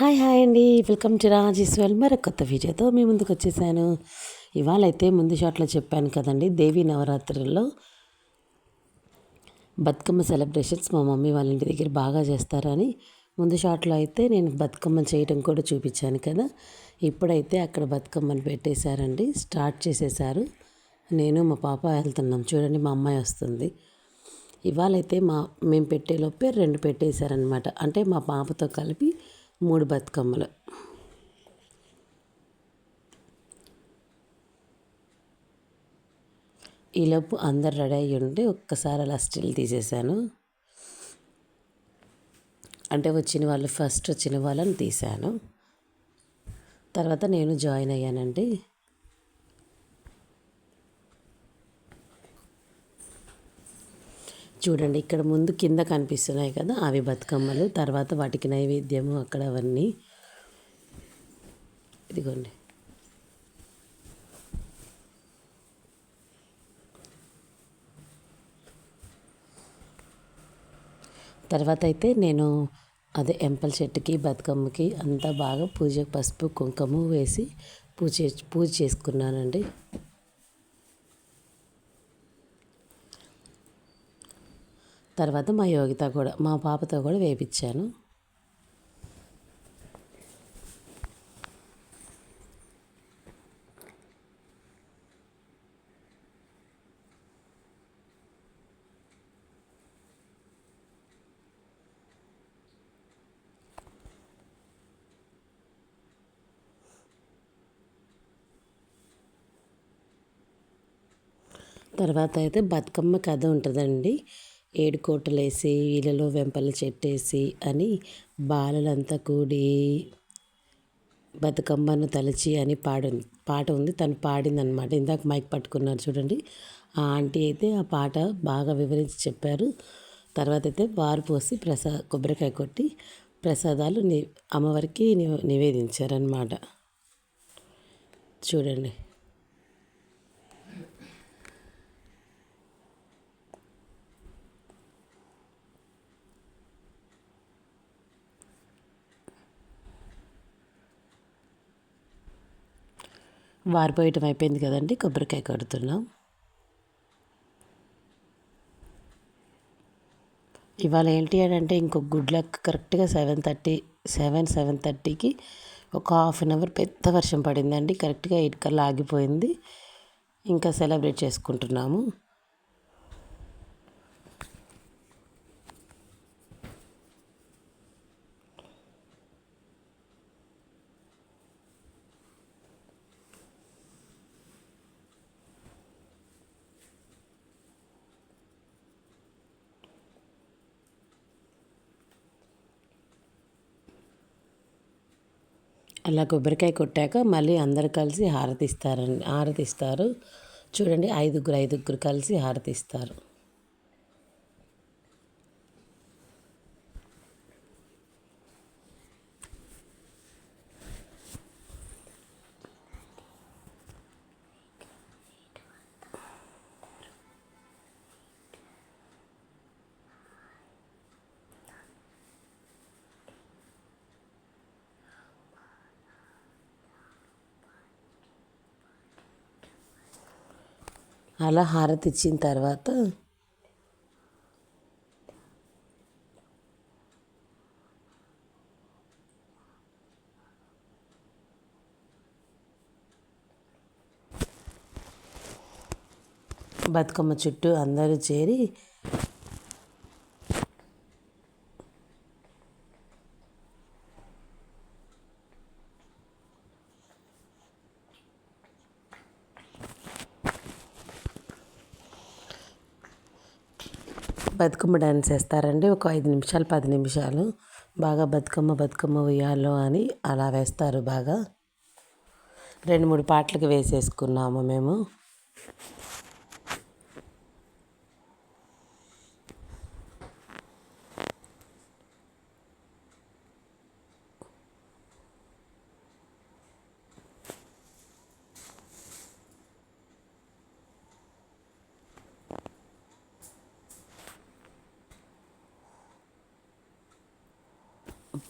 Hi hi అండి. Welcome to Rajeshwal మరొక కొత్త వీడియోతో మీ ముందుకు వచ్చేసాను. ఇవాళైతే ముందు షాట్లో చెప్పాను కదండి దేవీ నవరాత్రుల్లో బతుకమ్మ సెలబ్రేషన్స్ మా మమ్మీ వాళ్ళ ఇంటి దగ్గర బాగా చేస్తారని ముందు షాట్లో అయితే నేను బతుకమ్మ చేయడం కూడా చూపించాను కదా. ఇప్పుడైతే అక్కడ బతుకమ్మను పెట్టేశారండి స్టార్ట్ చేసేసారు నేను మా పాప వెళ్తున్నాం. చూడండి మా అమ్మాయి వస్తుంది. ఇవాళైతే మా మేము పెట్టేలోపే రెండు పెట్టేశారనమాట అంటే మా పాపతో కలిపి మూడు బతుకమ్మలు. ఈలోపు అందరు రెడీ అయ్యి ఉండి ఒక్కసారి అలా స్టిల్ తీసేశాను అంటే వచ్చిన వాళ్ళు ఫస్ట్ వచ్చిన వాళ్ళని తీశాను తర్వాత నేను జాయిన్ అయ్యానండి. చూడండి ఇక్కడ ముందు కింద కనిపిస్తున్నాయి కదా అవి బతుకమ్మలు తర్వాత వాటికి నైవేద్యము అక్కడ అవన్నీ. ఇదిగోండి. తర్వాత అయితే నేను అదే ఎంపల్ చెట్టుకి బతుకమ్మకి అంతా బాగా పూజ పసుపు కుంకుమ వేసి పూజ పూజ చేసుకున్నానండి. తర్వాత మా యోగిత కూడా మా పాపతో కూడా వేపించాను. తర్వాత అయితే బతుకమ్మ కథ ఉంటుందండి. ఏడుకోటలేసి వీళ్ళలో వెంపల చెట్టేసి అని బాలలంతా కూడి బతుకమ్మను తలచి అని పాడింది పాట ఉంది. తను పాడిందనమాట ఇందాక మైక్ పట్టుకున్నారు చూడండి. ఆ ఆంటీ అయితే ఆ పాట బాగా వివరించి చెప్పారు. తర్వాత అయితే వారు పోసి ప్రసా కొబ్బరికాయ కొట్టి ప్రసాదాలు ని అమ్మవారికి నివేదించారనమాట చూడండి. వారిపోయటం అయిపోయింది కదండి కొబ్బరికాయ కడుతున్నాం. ఇవాళ ఏంటి అని అంటే ఇంకొక గుడ్లక్ కరెక్ట్గా సెవెన్ థర్టీ సెవెన్ సెవెన్ థర్టీకి ఒక హాఫ్ అన్ అవర్ పెద్ద వర్షం పడిందండి కరెక్ట్గా ఎయిట్ కల్లా ఆగిపోయింది. ఇంకా సెలబ్రేట్ చేసుకుంటున్నాము. అలా కొబ్బరికాయ కొట్టాక మళ్ళీ అందరు కలిసి హారతిస్తారండి హారతిస్తారు. చూడండి ఐదుగురు ఐదుగురు కలిసి హారతిస్తారు. అలా హారతి ఇచ్చిన తర్వాత బతుకమ్మ చుట్టూ అందరూ చేరి బతుకమ్మ డ్యాన్స్ వేస్తారండి. ఒక ఐదు నిమిషాలు పది నిమిషాలు. బాగా బతుకమ్మ బతుకమ్మ ఉయ్యాలో అని అలా వేస్తారు బాగా. రెండు మూడు పాటలకు వేసేసుకున్నాము మేము.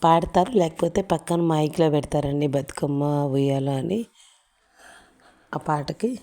పాడతారు లేకపోతే పక్కన మైక్లో పెడతారండి బతుకమ్మ ఉయ్యాల అని. ఆ పాటకి